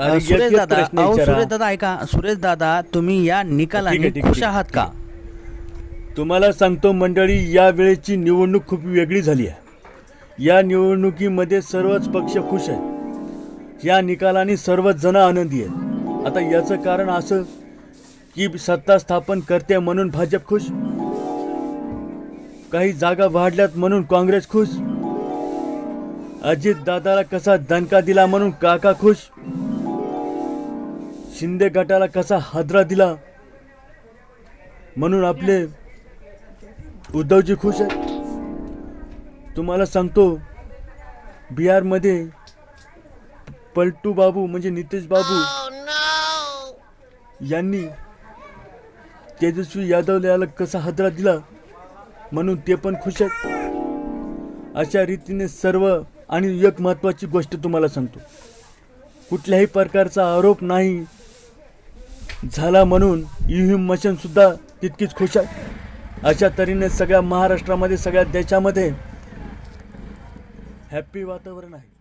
सुरेश दादा अहो. सुरेश दादा ऐका. सुरेश दादा तुम्ही या निकालाने खुश आहात का? तुम्हाला सांगतो मंडळी या वेळेची निवडणूक खूप वेगळी झाली आहे. या निवडणुकीमध्ये सर्वच पक्ष खुश आहेत. या निकालाने सर्वच जण आनंदी आहेत. आता याचं कारण असं की सत्ता स्थापन करते म्हणून भाजप खुश. काही जागा वाढल्यात म्हणून काँग्रेस खुश. अजित दादाला कसा दणका दिला म्हणून काका खुश. शिंदे गटाला कसा हादरा दिला? म्हणून आपले उद्धवजी खुश आहेत. तुम्हाला सांगतो बिहारमध्ये पलटू बाबू म्हणजे नितेश बाबू यांनी तेजस्वी यादव याला कसा हादरा दिला? म्हणून ते पण खुश आहेत. अशा रीतीने सर्व आणि एक महत्त्वाची गोष्ट तुम्हाला सांगतो. कुठल्याही प्रकारचा आरोप नाही झाला म्हणून ईव्हीएम मशीनसुद्धा तितकीच खुश आहे. अशा तऱ्हेने सगळ्या महाराष्ट्रामध्ये सगळ्या देशामध्ये हॅप्पी वातावरण आहे.